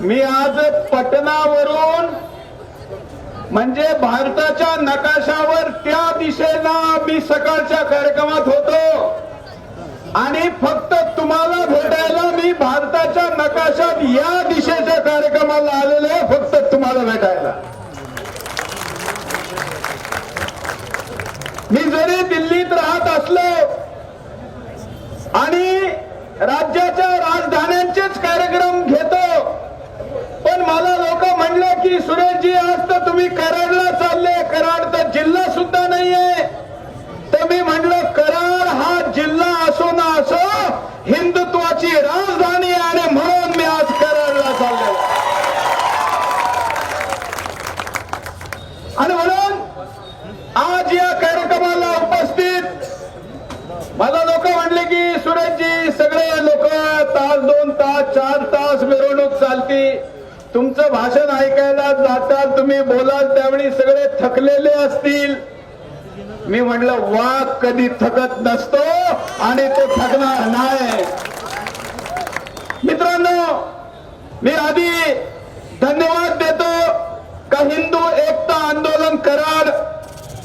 मी आज पटनावरून म्हणजे भारताच्या नकाशावर त्या दिशेला मी सकाळच्या कार्यक्रमात होतो. आणि फक्त तुम्हाला भेटायला मी भारताच्या नकाशात या दिशेच्या कार्यक्रमाला आलेलो आहे फक्त तुम्हाला भेटायला. मी जरी दिल्लीत राहत असलो आणि राज्याच्या राजधान्यांचेच कार्यक्रम घेतो. पण मला लोक म्हणले की सुरेशजी आज तर तुम्ही कराडला चालले. कराड तर जिल्हा सुद्धा नाहीये. तर मी म्हणलं कराड हा जिल्हा असो ना असो हिंदुत्वाची राजधानी आहे आणि म्हणून मी आज कराडला चाललो आणि म्हणून आज या कार्यक्रमाला उपस्थित मला लोक म्हणले की सुरेशजी सगळे लोक तास दोन तास चार तास मिरवणूक चालती तुमचं भाषण ऐकायला जाता तुम्ही बोलाल त्यावेळी सगळे थकलेले असतील. मी म्हणलं वाघ कधी थकत नसतो आणि तो थकणार नाही. मित्रांनो मी आधी धन्यवाद देतो का हिंदू एकता आंदोलन कराड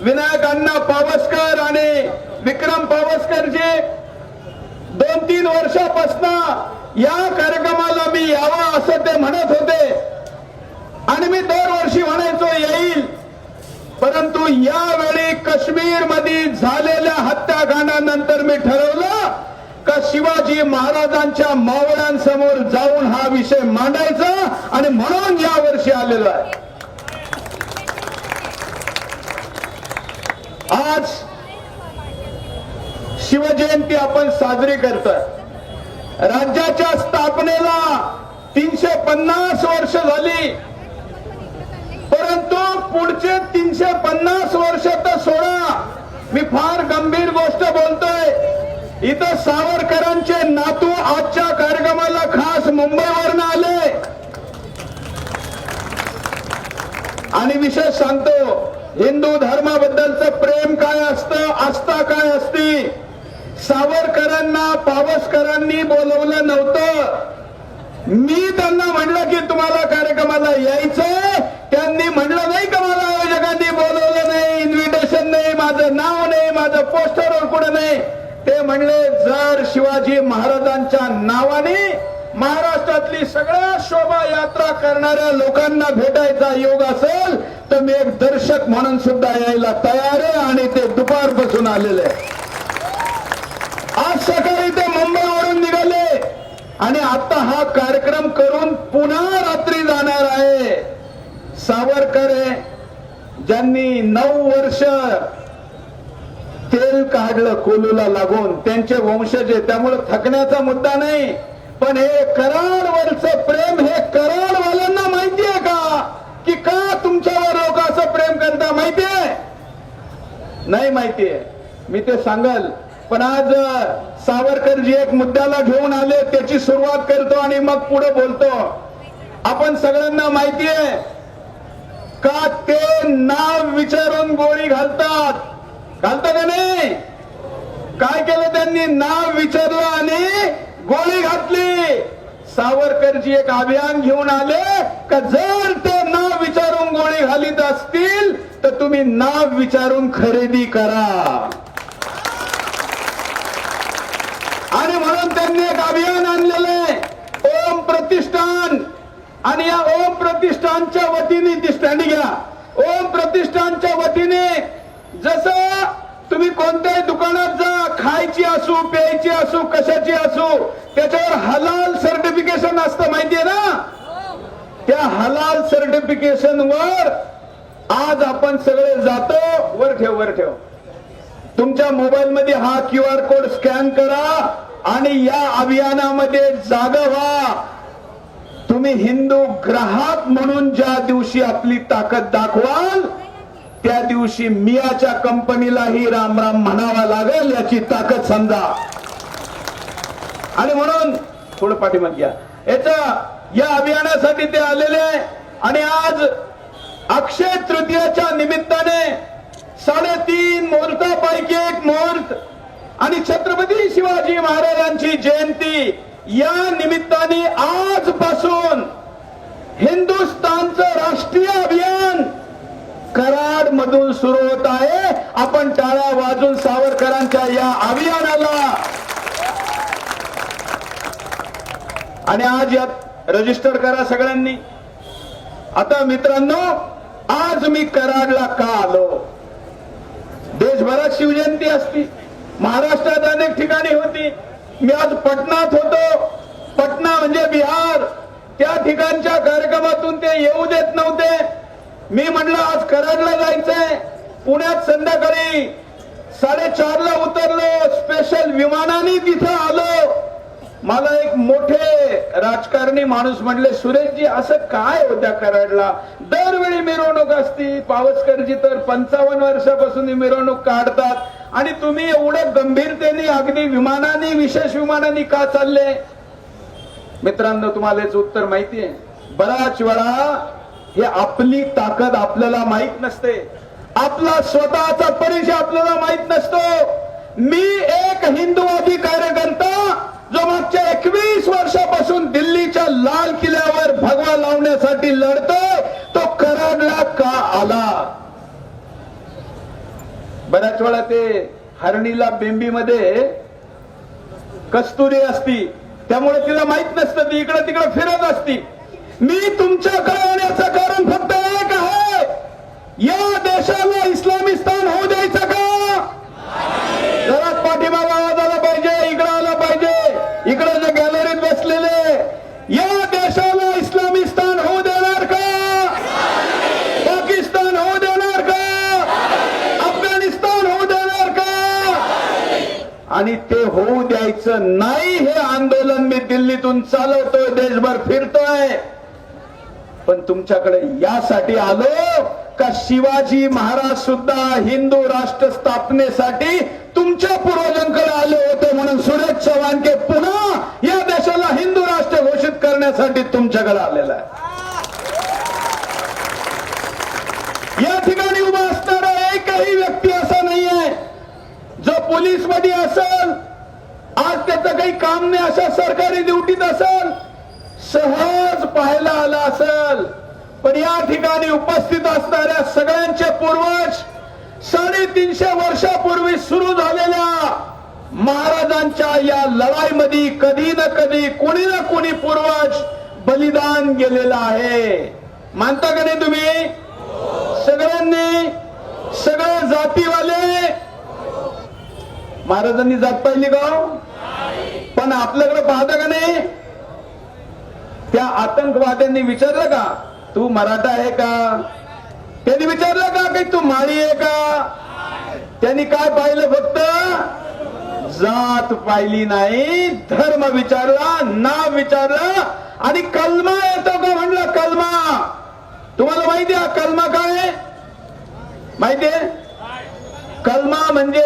विनायक अण्णा पावसकर आणि विक्रम पावसकरचे दोन तीन वर्षापासून या कार्यक्रमाला मी यावं असं ते म्हणत होते. आणि मी दरवर्षी म्हणायचो येईल. परंतु यावेळी काश्मीरमध्ये झालेल्या हत्याकांडानंतर मी ठरवलं का शिवाजी महाराजांच्या मावळ्यांसमोर जाऊन हा विषय मांडायचा आणि म्हणून या वर्षी आलेलो आहे. आज शिवजयंती आपण साजरी करतोय. राज्याच्या स्थापनेला तीनशे पन्नास वर्ष झाली. परंतु पुढचे तीनशे पन्नास वर्ष तर सोडा. मी फार गंभीर गोष्ट बोलतोय. इथं सावरकरांचे नातू आजच्या कार्यक्रमाला खास मुंबईवरनं आले. आणि विशेष सांगतो हिंदू धर्माबद्दलचं प्रेम काय असतं आस्था काय असती? सावरकरांना पावसकरांनी बोलवलं नव्हतं. मी त्यांना म्हणलं की तुम्हाला कार्यक्रमाला यायचंय. त्यांनी म्हणलं नाही का मला आयोजकांनी बोलवलं नाही इन्व्हिटेशन नाही माझं नाव नाही माझं पोस्टरवर कुठं नाही. ते म्हणले जर शिवाजी महाराजांच्या नावाने महाराष्ट्रातली सगळ्या शोभा यात्रा करणाऱ्या लोकांना भेटायचा योग असेल तर मी एक दर्शक म्हणून सुद्धा यायला तयार आहे आणि ते दुपारपासून आलेले आहे सकाळी ते मुंबईवरून निघाले. आणि आता हा कार्यक्रम करून पुन्हा रात्री जाणार आहे. सावरकर आहे, ज्यांनी नऊ वर्ष तेल काढलं कोलूला लागून त्यांचे वंशज आहे त्यामुळे थकण्याचा मुद्दा नाही. पण हे कराडवरचं प्रेम हे कराडवाल्यांना माहितीये का? की का तुमच्यावर लोक असं प्रेम करता माहितीये? नाही माहितीये. मी ते सांगल. पण आज सावरकरजी एक मुद्द्याला घेऊन आले त्याची सुरुवात करतो आणि मग पुढे बोलतो. आपण सगळ्यांना माहितीये का ते नाव विचारून गोळी घालतात? घालतात का नाही? काय केलं त्यांनी? नाव विचारलं आणि गोळी घातली. सावरकरजी एक अभियान घेऊन आले का जर ते नाव विचारून गोळी घालीत असतील तर तुम्ही नाव विचारून खरेदी करा. आणि म्हणून त्यांनी एक अभियान आणलेलं आहे. ओम प्रतिष्ठान. आणि या ओम प्रतिष्ठानच्या वतीने ती स्टँड घ्या. ओम प्रतिष्ठानच्या वतीने जसं तुम्ही कोणत्याही दुकानात जा खायची असू प्यायची असू कशाची असू त्याच्यावर हलाल सर्टिफिकेशन असतं माहितीये ना? त्या हलाल सर्टिफिकेशन वर आज आपण सगळे जातो वर ठेव वर ठेव. तुमच्या मोबाईल मध्ये हा क्यू आर कोड स्कॅन करा. आणि या अभियानामध्ये जागा व्हा. तुम्ही हिंदू ग्राहक म्हणून ज्या दिवशी आपली ताकद दाखवाल त्या दिवशी मियाच्या कंपनीलाही रामराम म्हणावा लागेल याची ताकद समजा. आणि म्हणून थोडं पाठीमागे घ्या. याचा या अभियानासाठी ते आलेले आहे. आणि आज अक्षय तृतीयाच्या निमित्ताने साडेतीन मुहूर्तापैकी एक आणि छत्रपती शिवाजी महाराजांची जयंती या निमित्ताने आजपासून हिंदुस्थानचं राष्ट्रीय अभियान कराड मधून सुरू होत आहे. आपण टाळ्या वाजून सावरकरांच्या या अभियानाला आणि आज यात रजिस्टर करा सगळ्यांनी. आता मित्रांनो आज मी कराडला का आलो? देशभरात शिवजयंती असती. महाराष्ट्रात अनेक ठिकाणी होती. मी आज पटनात होतो. पटना म्हणजे बिहार. त्या ठिकाणच्या कार्यक्रमातून ते येऊ देत नव्हते. मी म्हटलं आज कराडला जायचंय. पुण्यात संध्याकाळी साडेचारला उतरलो. स्पेशल विमानाने तिथं आलो. मला एक मोठे राजकारणी माणूस म्हणले सुरेशजी असं काय होत्या कराडला? दरवेळी मिरवणूक असती. पावसकरजी तर पंचावन्न वर्षापासून मिरवणूक काढतात. आणि तुम्ही एवढं गंभीरतेने अगदी विमानाने विशेष विमानाने का चालले? मित्रांनो तुम्हाला याचं उत्तर माहिती आहे. बराच वेळा हे आपली ताकद आपल्याला माहीत नसते. आपला स्वतःचा परिचय आपल्याला माहीत नसतो. मी एक हिंदूवादी कार्यकर्ता जो मागच्या एकवीस वर्षापासून दिल्लीच्या लाल किल्ल्यावर भगवा लावण्यासाठी लढतोय तो कराडला का आला? बऱ्याच वेळा ते हरणीला बेंबीमध्ये कस्तुरी असती. त्यामुळे तिला माहीत नसतं ती इकडं तिकडं फिरत असती. मी तुमच्याकडे येण्याचं कारण फक्त एक आहे या देशाला इस्लामिस्तान होऊ द्यायचं का जरा पाठीमागा आवाज आला पाहिजे इकडे आला पाहिजे इकडे जे गॅलरीत बसलेले या देशाला इस्लामिस्तान होऊ देणार का पाकिस्तान होऊ देणार का अफगाणिस्तान होऊ देणार का आणि ते होऊ द्यायचं नाही हे आंदोलन मी दिल्लीतून चालवतोय देशभर फिरतोय. पण तुमच्याकडे यासाठी आलो का शिवाजी महाराज सुद्धा हिंदू राष्ट्र स्थापनेसाठी तुमच्या पूर्वजांकडे आले होते म्हणून सुरेश चव्हाण के पुन्हा या देशाला हिंदू राष्ट्र घोषित करण्यासाठी तुमच्याकडे आलेला आहे. या ठिकाणी उभा असणारा एकही व्यक्ती असा नाहीये जो पोलीसमध्ये असेल काही काम नाही अशा सरकारी ड्युटीत असेल. सहज पाहायला आला असेल. पण या ठिकाणी उपस्थित असणाऱ्या सगळ्यांचे पूर्वज साडेतीनशे वर्षापूर्वी सुरू झालेल्या महाराजांच्या या लढाईमध्ये कधी ना कधी कोणी ना कोणी पूर्वज बलिदान गेलेलं आहे. मानता का नाही तुम्ही? सगळ्यांनी? सगळे जातीवाले? महाराजांनी जात पाहिली का हो? पण आपल्याकडे पाहता का नाही? त्या आतंकवाद्यांनी विचारलं का तू मराठा आहे का? त्यांनी विचारलं का की तू माळी आहे का? त्यांनी काय पाहिलं फक्त? जात पाहिली नाही धर्म विचारला नाव विचारला आणि कलमा येतो का म्हणलं कलमा. तुम्हाला माहिती आहे कलमा काय माहिती आहे? कलमा म्हणजे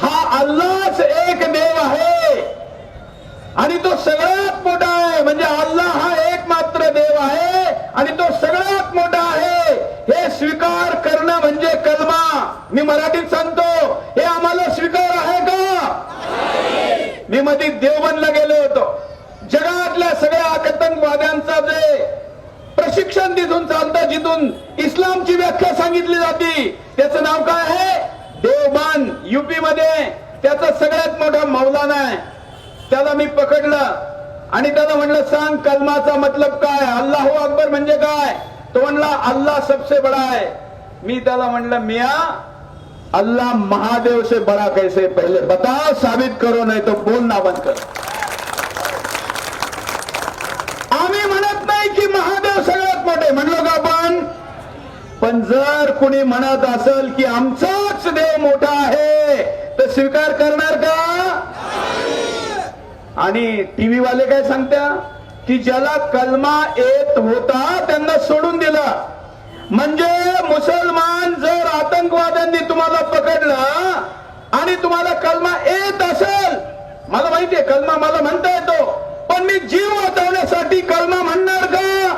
हा अल्लाच एक देव आहे. आणि तो सगळ्यात मोठा आहे. म्हणजे अल्लाह हा एक मात्र देव आहे आणि तो सगळ्यात मोठा आहे. हे स्वीकार करणं म्हणजे कलमा. मी मराठीत सांगतो हे आम्हाला स्वीकार आहे का? मी मध्ये देवबनला गेलो होतो. जगातल्या सगळ्या आतंकवाद्यांचा जे प्रशिक्षण तिथून चालतं जिथून इस्लामची व्याख्या सांगितली जाते त्याचं नाव काय आहे? देवबान युपी मध्ये त्याचा सगळ्यात मोठा मौलाना आहे. त्याला मी पकडलं. आणि त्याला म्हणलं सांग कलमाचा मतलब काय? अल्लाह अकबर म्हणजे काय? तो म्हणला अल्लाह सबसे बडा आहे. मी त्याला म्हणलं मिया अल्लाह महादेव से बड़ा कैसे? पहले बताओ साबित करो नाही तो बोल ना बंद कर. आम्ही म्हणत नाही की महादेव सगळ्यात मोठे. म्हणलो का आपण? पण जर कुणी म्हणत असेल की आमचाच देव मोठा आहे तर स्वीकार करणार का? आणि टीव्ही वाले काय सांगत्या? की ज्याला कलमा येत होता त्यांना सोडून दिला. म्हणजे मुसलमान जर आतंकवाद्यांनी तुम्हाला पकडलं आणि तुम्हाला कलमा येत असेल मला माहितीये कलमा मला म्हणता येतो पण मी जीव वाचवण्यासाठी कलमा म्हणणार का?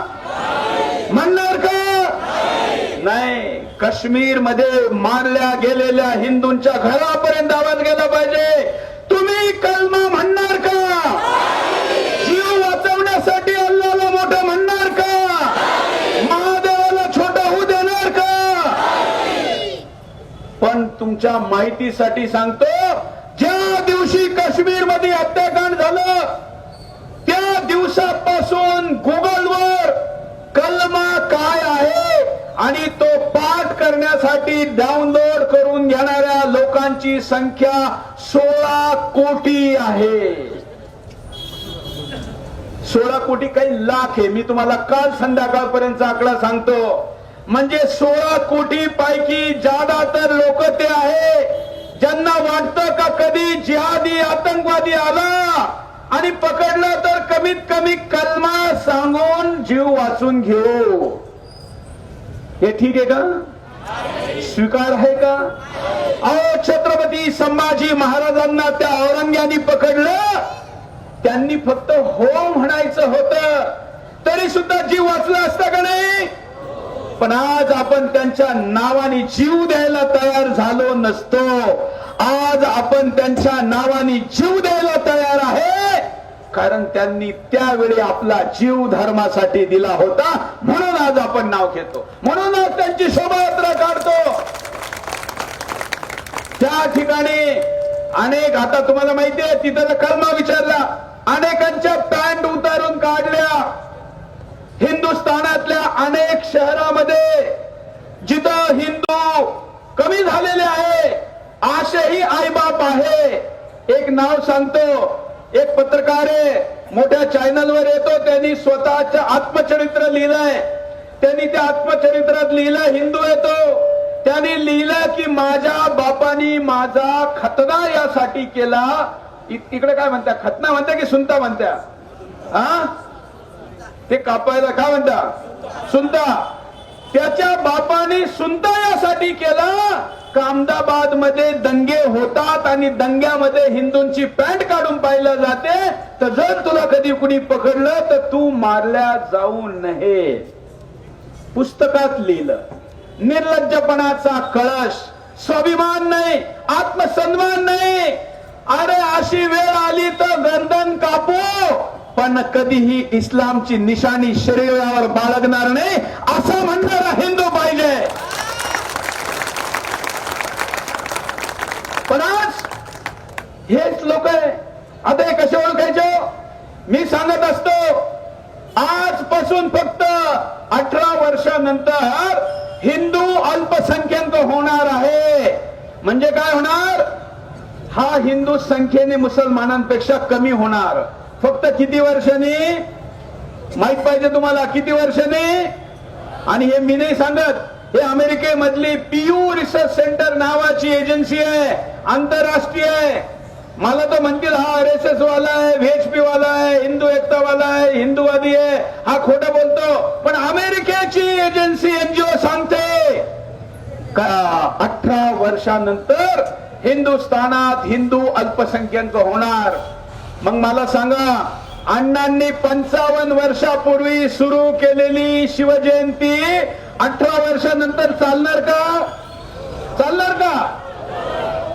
म्हणणार का? नाही. काश्मीरमध्ये मारल्या गेलेल्या हिंदूंच्या घरापर्यंत आवाज गेला पाहिजे. तुम्ही कलमा म्हणणार का जीव वाचवण्यासाठी अल्लाला मोठं म्हणणार का महादेवाला छोटा होऊ देणार का पण तुमच्या माहितीसाठी सांगतो ज्या दिवशी काश्मीरमध्ये हत्याकांड झालं त्या दिवसापासून गुगलवर कलमा काय आहे आणि तो पाठ करण्यासाठी डाउनलोड करून घेणाऱ्या लोकांची संख्या सोळा कोटी आहे. सोळा कोटी काही लाख आहे. मी तुम्हाला काल संध्याकाळपर्यंतचा आकडा सांगतो. म्हणजे सोळा कोटी पैकी जादा तर लोक ते आहे. ज्यांना वाटतं का कधी जिहादी आतंकवादी आला? आणि पकडलं तर कमीत कमी कलमा सांगून जीव वाचून घेऊ. हे ठीक आहे का? स्वीकार आहे का? अहो छत्रपती संभाजी महाराजांना त्या औरंग्यानी पकडलं. त्यांनी फक्त हो म्हणायचं होतं. तरी सुद्धा जीव वाचला असता का नाही? पण आज आपण त्यांच्या नावाने जीव द्यायला तयार झालो नसतो. आज आपण त्यांच्या नावाने जीव द्यायला तयार आहे. कारण त्यांनी त्यावेळी आपला जीव धर्मासाठी दिला होता. म्हणून आज आपण नाव घेतो. म्हणून आज त्यांची शोभायात्रा काढतो. त्या ठिकाणी अनेक आता तुम्हाला माहिती आहे तिथं कलमा विचारला. अनेकांच्या पॅन्ट उतारून काढल्या. हिंदुस्थानातल्या अनेक शहरामध्ये जिथं हिंदू कमी झालेले आहे असेही आईबाप आहे. एक नाव सांगतो एक पत्रकार आहे मोठ्या चॅनलवर येतो त्यांनी स्वतःचं आत्मचरित्र लिहिलंय. त्यांनी त्या आत्मचरित्रात लिहिलं हिंदू येतो त्यांनी लिहिलं की माझ्या बापानी माझा खतना यासाठी केला. इकडे काय म्हणता खतना म्हणत्या की सुनता म्हणत्या? हा ते कापायला काय म्हणता सुंता. त्याच्या बापाने सुंता यासाठी केला. कामदाबादमध्ये दंगे होतात आणि दंग्यामध्ये हिंदूंची पॅन्ट काढून पाहिलं जाते. तर जर तुला कधी कुणी पकडलं तर तू मारल्या जाऊ नये. पुस्तकात लिहिलं निर्लज्जपणाचा कळश स्वाभिमान नाही आत्मसन्मान नाही. अरे अशी वेळ आली तर गर्दन कापू. पण कधीही इस्लामची निशाणी शरीरावर बाळगणार नाही असं म्हणणारा हिंदू पाहिजे. पण आज हेच लोक आता हे कसे ओळखायचे हो? मी सांगत असतो आजपासून फक्त अठरा वर्षानंतर हिंदू अल्पसंख्याक होणार आहे. म्हणजे काय होणार? हा हिंदू संख्येने मुसलमानांपेक्षा कमी होणार. फक्त किती वर्षांनी? माहीत पाहिजे तुम्हाला किती वर्षांनी? आणि हे मी नाही सांगत हे अमेरिकेमधली पीयू रिसर्च सेंटर नावाची एजन्सी आहे आंतरराष्ट्रीय आहे. मला तो म्हणतील हा आर एस एस वाला आहे व्हीएचपी वाला आहे हिंदू एकता वाला आहे हिंदूवादी आहे हा खोट बोलतो. पण अमेरिकेची एजन्सी एनजीओ सांगते का अठरा वर्षानंतर हिंदुस्थानात हिंदू अल्पसंख्याक होणार? मग मला सांगा अण्णांनी पंचावन्न वर्षापूर्वी सुरू केलेली शिवजयंती अठरा वर्षानंतर चालणार का? चालणार का?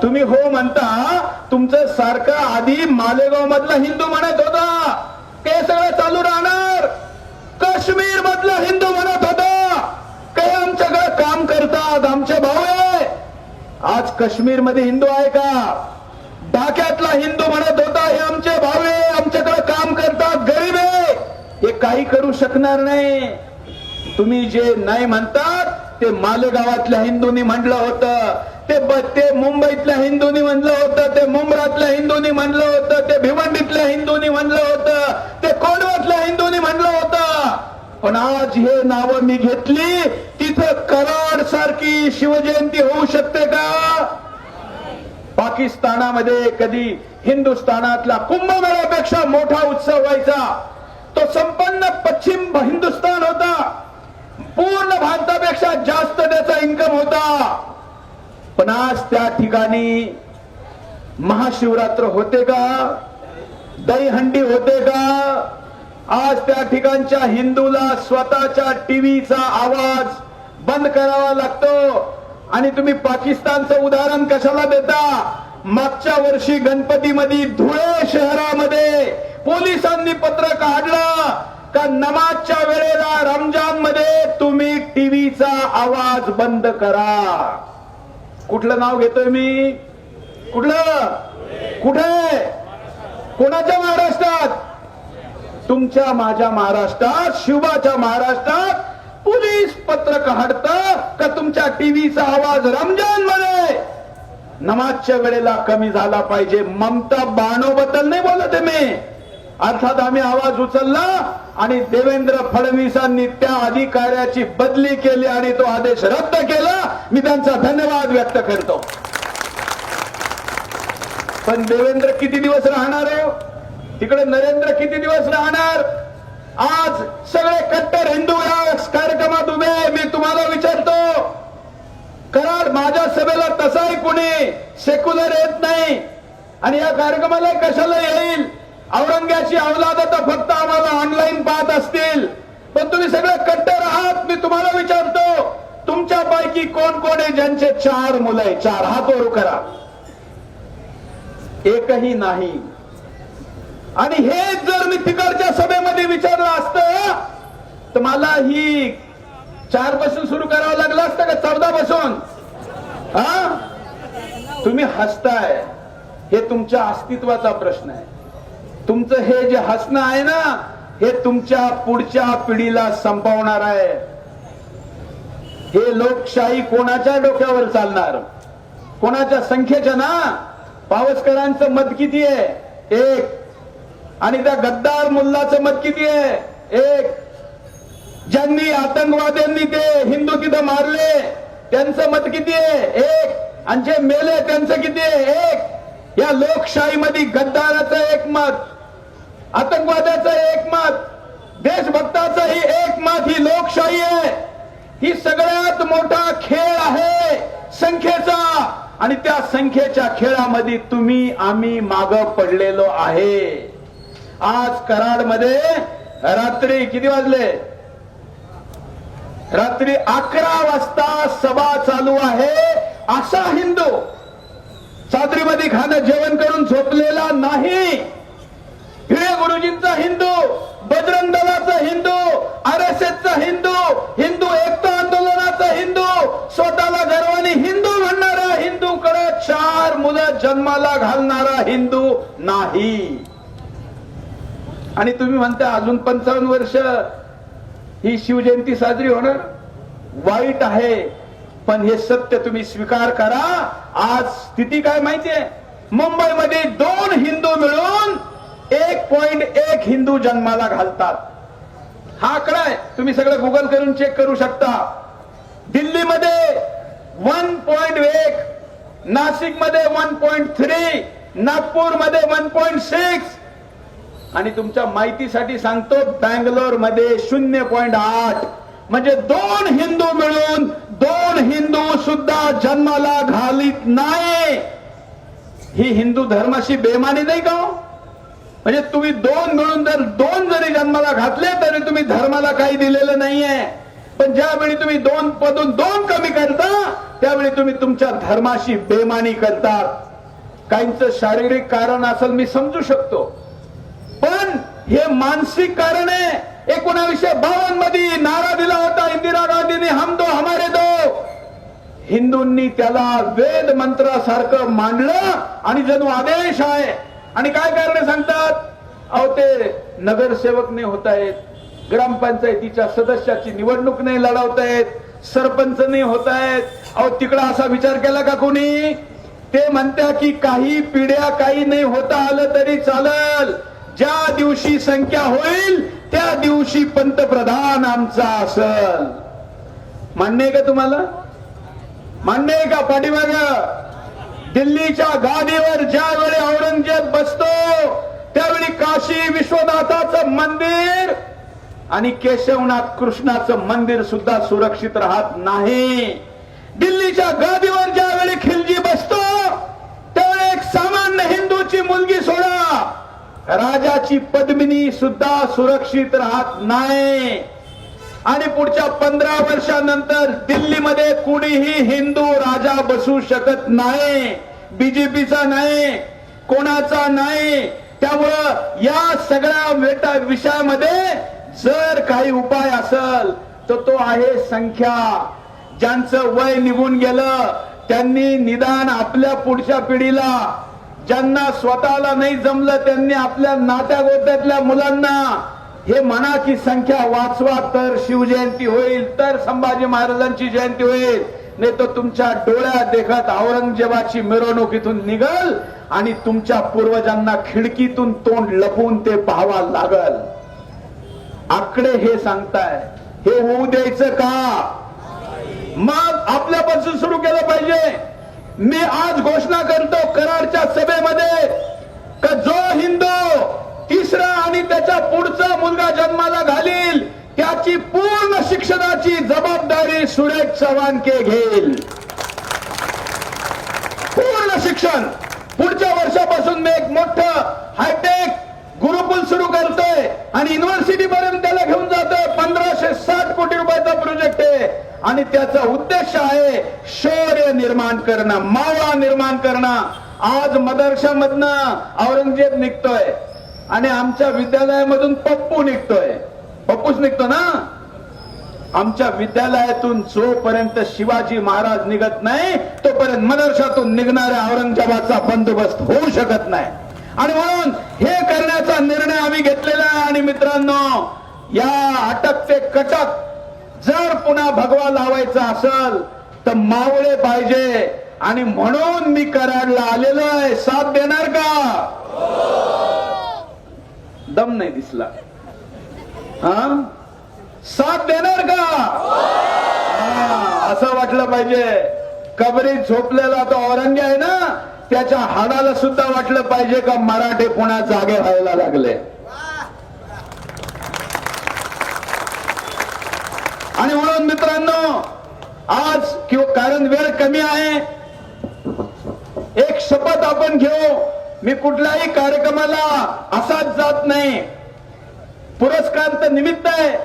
तुम्ही हो म्हणता तुमचं सारखं आधी मालेगाव मधला हिंदू म्हणत होता. ते सगळं चालू राहणार. काश्मीर मधला हिंदू म्हणत होता. काही आमच्याकडे काम करतात आमचे भाऊ आहे. आज काश्मीरमध्ये हिंदू आहे का? ढाक्यातला हिंदू म्हणत होता हे आमचे भाऊ आहे आमच्याकडे काम करतात गरीब आहे हे काही करू शकणार नाही. तुम्ही जे नाही म्हणतात ते मालेगावातल्या हिंदूंनी म्हटलं होतं. ते ते मुंबईतल्या हिंदूंनी म्हणलं होतं. ते मुंब्रातल्या हिंदूंनी म्हणलं होतं. ते भिवंडीतल्या हिंदूंनी म्हणलं होतं. ते कोंडवातल्या हिंदूंनी म्हणलं होतं. पण आज हे नावं मी घेतली तिथं कराड सारखी शिवजयंती होऊ शकते का? पाकिस्तानामध्ये कधी हिंदुस्थानातला कुंभमेळ्यापेक्षा मोठा उत्सव व्हायचा. तो संपन्न पश्चिम हिंदुस्थान होता। पूर्ण भारतापेक्षा जास्त त्याचा इन्कम होता. पण आज त्या ठिकाणी महाशिवरात्र होते का? दहीहंडी होते का? आज त्या ठिकाणच्या हिंदूला स्वतःच्या टीव्हीचा आवाज बंद करावा लागतो. आणि तुम्ही पाकिस्तानचं उदाहरण कशाला देता? मागच्या वर्षी गणपतीमध्ये धुळे शहरामध्ये पोलिसांनी पत्र काढलं का नमाजच्या वेळेला रमजानमध्ये तुम्ही टीव्हीचा आवाज बंद करा. कुठलं नाव घेतोय मी? कुठलं? कुठे? कोणाच्या महाराष्ट्रात? तुमच्या माझ्या महाराष्ट्रात शिवाच्या महाराष्ट्रात पोलीस पत्र काढत का तुमच्या टीव्हीचा आवाज रमजानमध्ये नमाजच्या वेळेला कमी झाला पाहिजे. ममता बाणोबद्दल नाही बोलत मी. अर्थात आम्ही आवाज उचलला आणि देवेंद्र फडणवीसांनी त्या अधिकाऱ्याची बदली केली आणि तो आदेश रद्द केला. मी त्यांचा धन्यवाद व्यक्त करतो. पण देवेंद्र किती दिवस राहणार हो? तिकडे नरेंद्र किती दिवस राहणार? आज सगळे कट्टर हिंदू या कार्यक्रमात उभे आहे. मी तुम्हाला विचारतो कराड माझ्या सभेला तसाही कुणी सेक्युलर येत नाही. आणि या कार्यक्रमाला कशाला येईल? औरंग्याची अवलाद तर फक्त आम्हाला ऑनलाईन पाहत असतील. पण तुम्ही सगळे कट्टर आहात मी तुम्हाला विचारतो तुमच्यापैकी कोण कोण आहे ज्यांचे चार मुलं आहे चार. हात वर करा. एकही नाही. आणि हे जर मी तिकडच्या सभेमध्ये विचारलं असतं तर मला ही चारपासून सुरू करावं लागलं असतं का चौदा पासून हा? तुम्ही हसताय. हे तुमच्या अस्तित्वाचा प्रश्न आहे. तुमचं हे जे हसणं आहे ना हे तुमच्या पुढच्या पिढीला संपवणार आहे. हे लोकशाही कोणाच्या डोक्यावर चालणार? कोणाच्या संख्येच्या ना? पावसकरांचं मत किती आहे? एक. आणि त्या गद्दार मुल्लाचं मत किती आहे? एक. ज्यांनी आतंकवाद्यांनी ते हिंदू तिथं मारले त्यांचं मत किती आहे? एक. आणि जे मेले त्यांचं किती आहे? एक. या लोकशाहीमध्ये गद्दाराचं एक मत. आतंकवादाचं एक मत देशभक्ताचं ही एक मत ही लोकशाही आहे. ही सगळ्यात मोठा खेळ आहे संख्येचा. आणि त्या संख्येच्या खेळामध्ये तुम्ही आम्ही माग पडलेलो आहे. आज कराडमध्ये रात्री किती वाजले? रात्री अकरा वाजता सभा चालू आहे. असा हिंदू चादरीमध्ये खाणं जेवण करून झोपलेला नाही. भिडे गुरुजींचा हिंदू बजरंग दलाचा हिंदू आर एस एसचा हिंदू हिंदू एकता आंदोलनाचा हिंदू स्वतःला गर्वाने हिंदू म्हणणारा हिंदू कडे चार मुलं जन्माला घालणारा हिंदू नाही. आणि तुम्ही म्हणता अजून पंचावन्न वर्ष ही शिवजयंती साजरी होणार? वाईट आहे पण हे सत्य तुम्ही स्वीकार करा. आज स्थिती काय माहितीये? मुंबईमध्ये दोन हिंदू मिळून एक पॉइंट एक हिंदू जन्माला घालतात. हा आकडा आहे. तुम्ही सगळं गुगल करून चेक करू शकता. दिल्लीमध्ये वन पॉइंट एक नाशिकमध्ये वन पॉइंट थ्री नागपूरमध्ये वन पॉइंट सिक्स आणि तुमच्या माहितीसाठी सांगतो बँगलोरमध्ये शून्य पॉइंट आठ. म्हणजे दोन हिंदू मिळून दोन हिंदू सुद्धा जन्माला घालीत नाही. ही हिंदू धर्माशी बेमानी नाही का हो? म्हणजे तुम्ही दोन मिळून जर दोन जरी जन्माला घातले तरी तुम्ही धर्माला काही दिलेलं नाहीये. पण ज्यावेळी तुम्ही दोन पदून दोन कमी करता त्यावेळी तुम्ही तुमच्या धर्माशी बेमानी करता. काहींचं शारीरिक कारण असेल मी समजू शकतो. पण हे मानसिक कारण आहे. एकोणावीसशे बावन्नमध्ये नारा दिला होता इंदिरा गांधीने हम दो हमारे दो. हिंदूंनी त्याला वेद मंत्रासारखं मांडलं आणि जणू आदेश आहे. आणि काय कारण सांगतात? अहो ते नगरसेवक नाही होत आहेत ग्रामपंचायतीच्या सदस्याची निवडणूक नाही लढवतायत सरपंच नाही होत आहेत अहो तिकडं असा विचार केला का कोणी? ते म्हणत्या की काही पिढ्या काही नाही होता आलं तरी चालल. ज्या दिवशी संख्या होईल त्या दिवशी पंतप्रधान आमचा असल. मान्य आहे का तुम्हाला? मान्य आहे का पाठीमाग? दिल्लीच्या गादीवर ज्यावेळी औरंगजेब बसतो त्यावेळी काशी विश्वनाथाचं मंदिर आणि केशवनाथ कृष्णाचं मंदिर सुद्धा सुरक्षित राहत नाही. दिल्लीच्या गादीवर ज्यावेळी खिलजी बसतो त्यावेळी एक सामान्य हिंदूची मुलगी सोडा. राजाची पद्मिनी सुद्धा सुरक्षित राहत नाही. आणि पुढच्या पंधरा वर्षानंतर दिल्लीमध्ये कुणीही हिंदू राजा बसू शकत नाही. बीजेपीचा नाही कोणाचा नाही. त्यामुळं या सगळ्या वेटा विषयामध्ये जर काही उपाय असल तर तो आहे संख्या. ज्यांचं वय निघून गेलं त्यांनी निदान आपल्या पुढच्या पिढीला ज्यांना स्वतःला नाही जमलं त्यांनी आपल्या नात्या गोत्यातल्या मुलांना हे मनाची संख्या वाचवा तर शिवजयंती होईल तर संभाजी महाराजांची जयंती होईल. नाही तर तुमच्या डोळ्यात देखत औरंगजेबाची मिरवणूक इथून निघल आणि तुमच्या पूर्वजांना खिडकीतून तोंड लपवून ते पाहावा लागल. आकडे हे सांगताय हे होऊ द्यायचं का? मग आपल्यापासून सुरू केलं पाहिजे. मी आज घोषणा करतो कराडच्या सभेमध्ये का जो हिंदू तिसरा आणि त्याच्या पुढचा मुलगा जन्माला घालील त्याची पूर्ण शिक्षणाची जबाबदारी सुरेश चव्हाणके घेईल. पूर्ण शिक्षण. पुढच्या वर्षापासून मी एक मोठं हायटेक गुरुकुल सुरू करतोय आणि युनिव्हर्सिटी पर्यंत त्याला घेऊन जातोय. पंधराशे साठ कोटी रुपयाचा प्रोजेक्ट आहे. आणि त्याचा उद्देश आहे शौर्य निर्माण करणं मावळा निर्माण करणं. आज मदरशामधनं औरंगजेब निघतोय. आणि आमच्या विद्यालयामधून पप्पू निघतोय. पप्पूच निघतो ना? आमच्या विद्यालयातून जोपर्यंत शिवाजी महाराज निघत नाही तोपर्यंत मदरशातून निघणाऱ्या औरंगजेबाचा बंदोबस्त होऊ शकत नाही. आणि म्हणून हे करण्याचा निर्णय आम्ही घेतलेला आहे. आणि मित्रांनो या अटक ते कटक जर पुन्हा भगवा लावायचा असल तर मावळे पाहिजे. आणि म्हणून मी कराडला आलेलो आहे. साथ देणार का? दम नाही दिसला. हा? साथ देणार का? असं वाटलं पाहिजे. कबरीत झोपलेला तो औरंगी आहे ना त्याच्या हाडाला सुद्धा वाटलं पाहिजे का मराठे पुण्या जागे व्हायला लागले. आणि म्हणून मित्रांनो आज किंवा कारण वेळ कमी आहे. एक शपथ आपण घेऊ. मी कुठल्याही कार्यक्रमाला असाच जात नाही. पुरस्कार तर निमित्त आहे.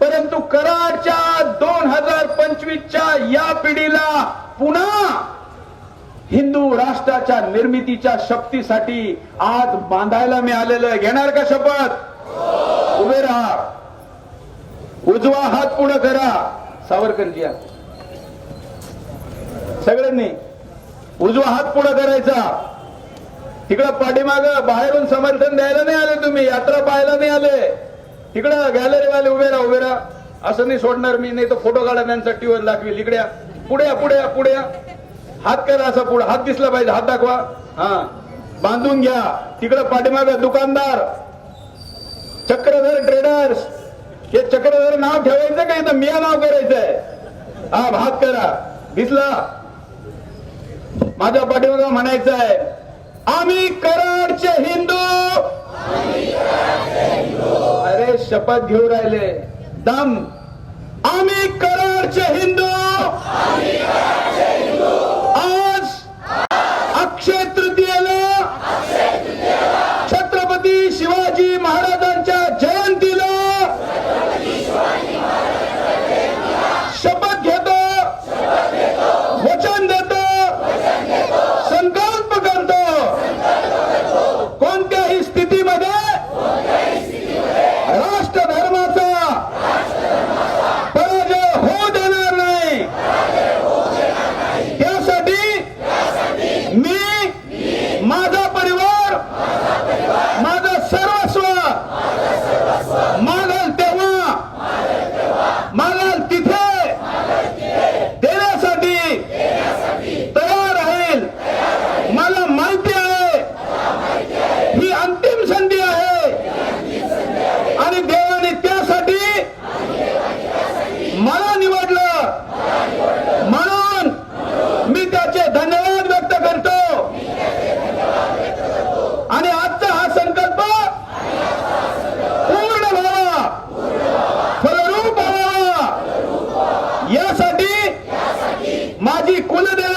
परंतु कराडच्या दोन हजार पंचवीसच्या या पिढीला पुन्हा हिंदू राष्ट्राच्या निर्मितीच्या शक्तीसाठी आज बांधायला मी आलेलो आहे. घेणार का शपथ? उभे राहा. उजवा हात पुढे करा सावरकरजी सगळ्यांनी उजवा हात पुढे करायचा इकडं पाठीमाग बाहेरून समर्थन द्यायला नाही आले तुम्ही यात्रा पाहायला नाही आले. तिकडं गॅलरीवाले उभे राहा उभे राहा. असं नाही सोडणार मी नाही तर फोटो काढा त्यांचा टीवर दाखवी इकड्या पुढे या पुढे या पुढे या. हात करा असा पुढे. हात दिसला पाहिजे हात दाखवा. हा. बांधून घ्या. तिकडं पाठीमाग दुकानदार. चक्रधर ट्रेडर्स हे चक्रधर नाव ठेवायचं काय तर मिया नाव करायचंय. हा भात करा. दिसला. माझ्या पाठीमागा म्हणायचं आहे आम्ही कराडचे हिंदू. अरे शपथ घेऊ राहिले. दम. आम्ही कराडचे हिंदू. आज अक्षय तृतीयेला यासाठी माझी कुलदेव